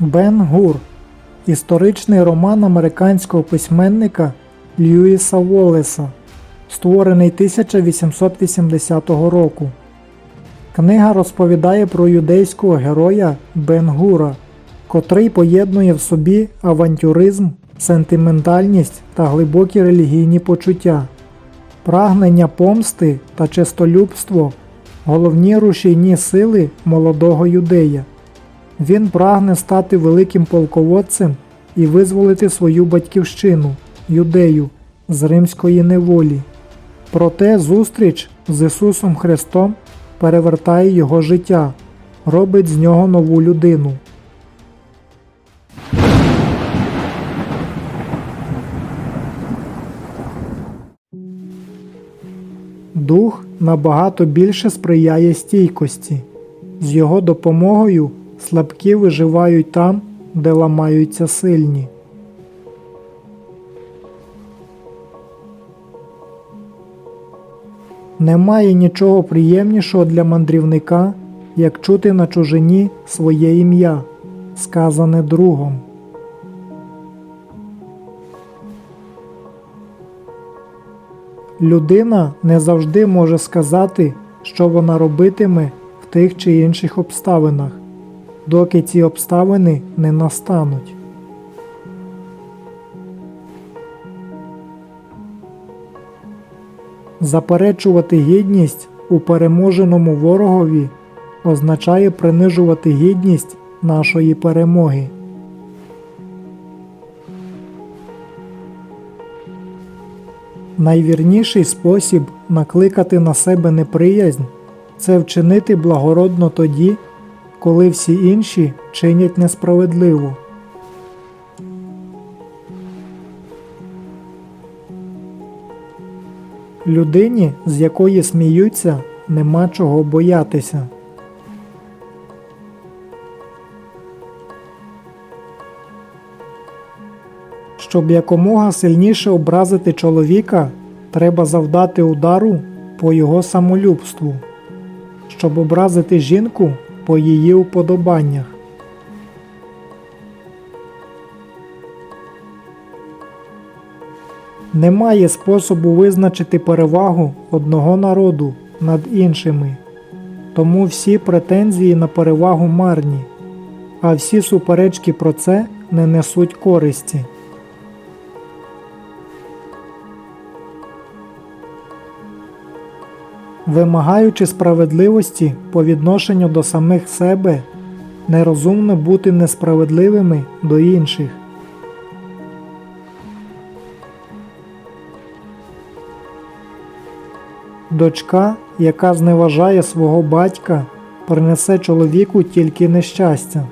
Бен Гур історичний роман американського письменника Льюіса Воллеса, створений 1880 року. Книга розповідає про юдейського героя Бен Гура, котрий поєднує в собі авантюризм, сентиментальність та глибокі релігійні почуття. Прагнення помсти та честолюбство головні рушійні сили молодого юдея. Він прагне стати великим полководцем і визволити свою батьківщину, юдею, з римської неволі. Проте зустріч з Ісусом Христом перевертає його життя, робить з нього нову людину. Дух набагато більше сприяє стійкості. З його допомогою слабкі виживають там, де ламаються сильні. Немає нічого приємнішого для мандрівника, як чути на чужині своє ім'я, сказане другом. Людина не завжди може сказати, що вона робитиме в тих чи інших обставинах, доки ці обставини не настануть. Заперечувати гідність у переможеному ворогові означає принижувати гідність нашої перемоги. Найвірніший спосіб накликати на себе неприязнь це вчинити благородно тоді, коли всі інші чинять несправедливо. Людині, з якої сміються, нема чого боятися. Щоб якомога сильніше образити чоловіка, треба завдати удару по його самолюбству, щоб образити жінку по її уподобаннях. Немає способу визначити перевагу одного народу над іншими, тому всі претензії на перевагу марні, а всі суперечки про це не несуть користі. Вимагаючи справедливості по відношенню до самих себе, нерозумно бути несправедливими до інших. Дочка, яка зневажає свого батька, принесе чоловіку тільки нещастя.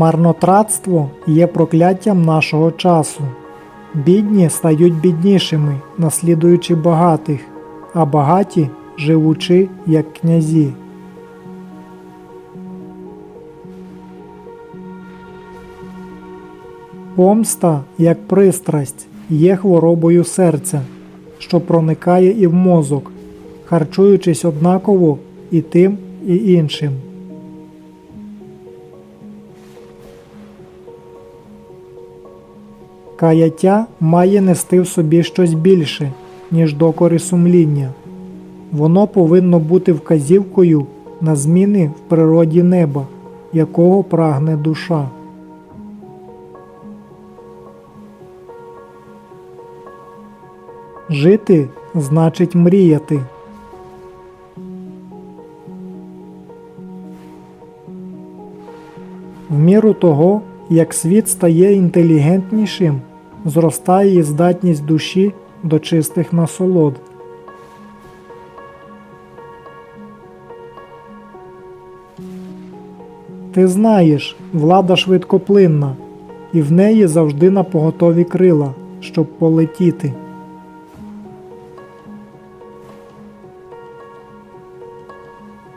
Марнотратство є прокляттям нашого часу. Бідні стають біднішими, наслідуючи багатих, а багаті живучи як князі. Помста, як пристрасть, є хворобою серця, що проникає і в мозок, харчуючись однаково і тим, і іншим. Каяття має нести в собі щось більше, ніж докори сумління. Воно повинно бути вказівкою на зміни в природі неба, якого прагне душа. Жити значить мріяти. В міру того, як світ стає інтелігентнішим, зростає і здатність душі до чистих насолод. Ти знаєш, влада швидкоплинна, і в неї завжди на поготові крила, щоб полетіти.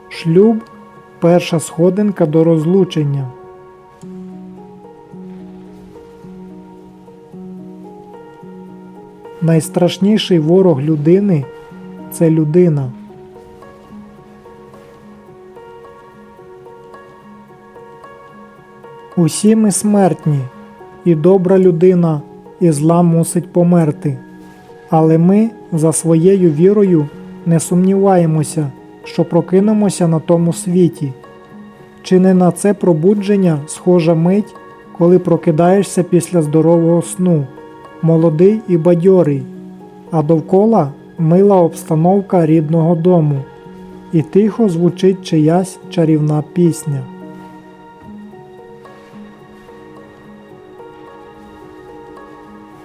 Шлюб перша сходинка до розлучення. найстрашніший ворог людини це людина. Усі ми смертні, і добра людина, і зла мусить померти. Але ми за своєю вірою не сумніваємося, що прокинемося на тому світі. Чи не на це пробудження схожа мить, коли прокидаєшся після здорового сну? Молодий і бадьорий, а довкола мила обстановка рідного дому, і тихо звучить чиясь чарівна пісня.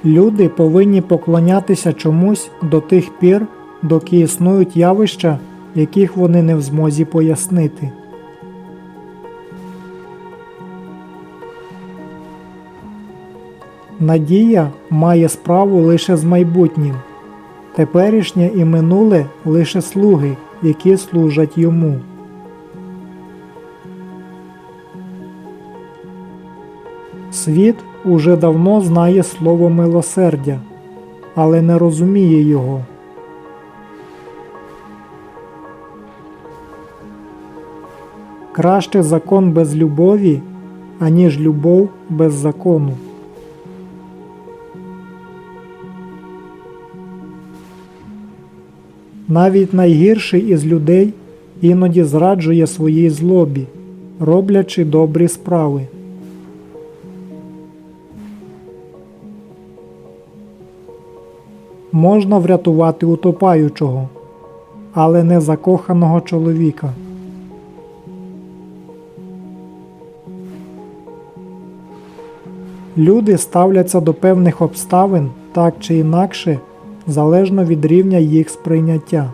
Люди повинні поклонятися чомусь до тих пір, доки існують явища, яких вони не в змозі пояснити. Надія має справу лише з майбутнім, теперішнє і минуле лише слуги, які служать йому. Світ уже давно знає слово милосердя, але не розуміє його. Краще закон без любові, аніж любов без закону. Навіть найгірший із людей іноді зраджує своїй злобі, роблячи добрі справи. Можна врятувати утопаючого, але не закоханого чоловіка. Люди ставляться до певних обставин так чи інакше, залежно від рівня їх сприйняття.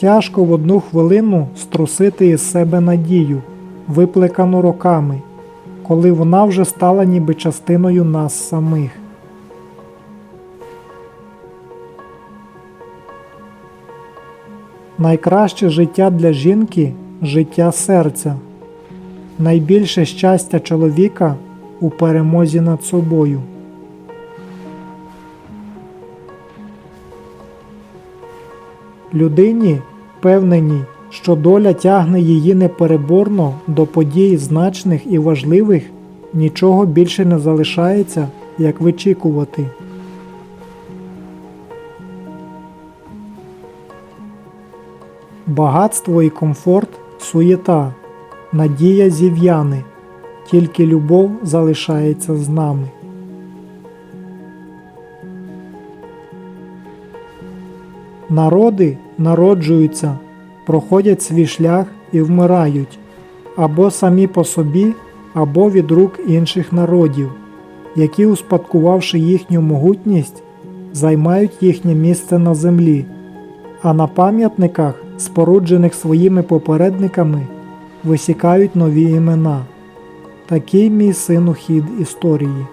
Тяжко в одну хвилину струсити із себе надію, виплекану роками, коли вона вже стала ніби частиною нас самих. Найкраще життя для жінки життя серця, найбільше щастя чоловіка у перемозі над собою. Людині, впевненій, що доля тягне її непереборно до подій значних і важливих, нічого більше не залишається, як вичікувати. Багатство і комфорт суєта, надія зів'яне, тільки любов залишається з нами. Народи народжуються, проходять свій шлях і вмирають або самі по собі, або від рук інших народів, які, успадкувавши їхню могутність, займають їхнє місце на землі, а на пам'ятниках, споруджених своїми попередниками, висікають нові імена. Такий мій сину хід історії.